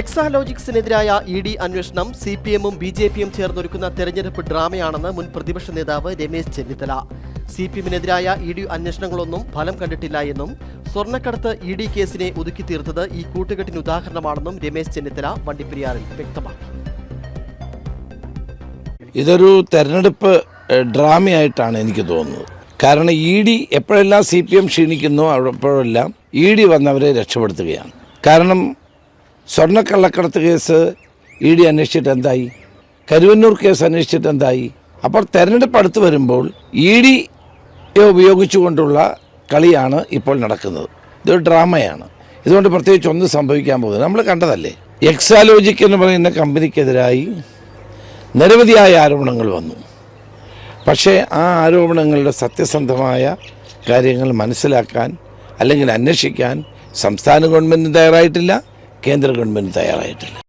എക്സാലോജിക്സിനെതിരായ E D അന്വേഷണം C P എമ്മും B J പിയും ചേർന്നൊരുക്കുന്ന തെരഞ്ഞെടുപ്പ് ഡ്രാമയാണെന്ന് മുൻ പ്രതിപക്ഷ നേതാവ് രമേശ് ചെന്നിത്തല. സി പി എമ്മിനെതിരായ ഇ ഡി അന്വേഷണങ്ങളൊന്നും ഫലം കണ്ടിട്ടില്ല എന്നും സ്വർണക്കടത്ത് ഇ ഡി കേസിനെ ഒതുക്കി തീർത്തത് ഈ കൂട്ടുകെട്ടിന് ഉദാഹരണമാണെന്നും രമേശ് ചെന്നിത്തല വണ്ടിപ്പെരിയാറിൽ വ്യക്തമാക്കി. ഇതൊരു തെരഞ്ഞെടുപ്പ് ഡ്രാമയായിട്ടാണ് എനിക്ക് തോന്നുന്നത്. കാരണം ഇ ഡി എപ്പോഴെല്ലാം സി പി എം ക്ഷീണിക്കുന്നു അപ്പോഴെല്ലാം ഇ ഡി വന്നവരെ രക്ഷപ്പെടുത്തുകയാണ്. കാരണം സ്വർണക്കള്ളക്കടത്ത് കേസ് ഇ ഡി അന്വേഷിച്ചിട്ട് എന്തായി? കരുവന്നൂർ കേസ് അന്വേഷിച്ചിട്ട് എന്തായി? അപ്പോൾ തെരഞ്ഞെടുപ്പ് അടുത്ത് വരുമ്പോൾ ഇ ഡി ഉപയോഗിച്ചുകൊണ്ടുള്ള കളിയാണ് ഇപ്പോൾ നടക്കുന്നത്. ഇതൊരു ഡ്രാമയാണ്. ഇതുകൊണ്ട് പ്രത്യേകിച്ച് ഒന്നും സംഭവിക്കാൻ പോകുന്നത് നമ്മൾ കണ്ടതല്ലേ? എക്സാലോജിക് എന്ന് പറയുന്ന കമ്പനിക്കെതിരായി നിരവധിയായ ആരോപണങ്ങൾ വന്നു. പക്ഷേ ആ ആരോപണങ്ങളുടെ സത്യസന്ധമായ കാര്യങ്ങൾ മനസ്സിലാക്കാൻ അല്ലെങ്കിൽ അന്വേഷിക്കാൻ സംസ്ഥാന ഗവൺമെന്റ് തയ്യാറായിട്ടില്ല. കേന്ദ്ര ഗവൺമെന്റ് തയ്യാറായിട്ടില്ല.